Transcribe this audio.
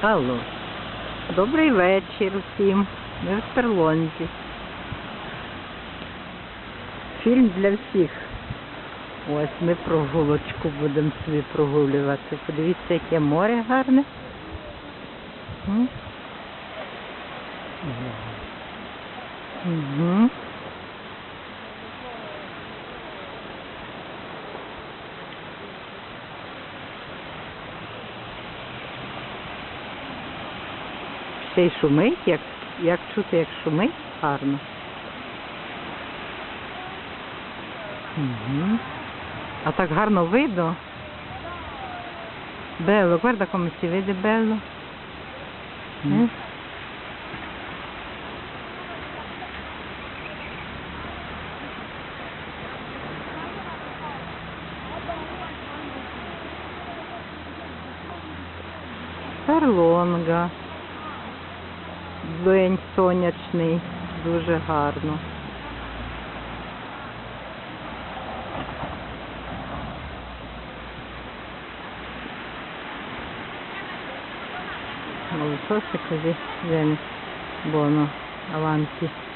Алло. Добрий вечір всім. Ми в Стерлонзі. Фільм для всіх. Ось ми прогулочку будемо собі прогулювати. Подивіться, яке море гарне. Угу. Ще й шумить, як, як чути, як шумить, гарно. Угу. А так гарно видно. Bello, guarda come si vede bello. Eh? Перлонга. День сонячний, дуже гарно. Così viene buono avanti.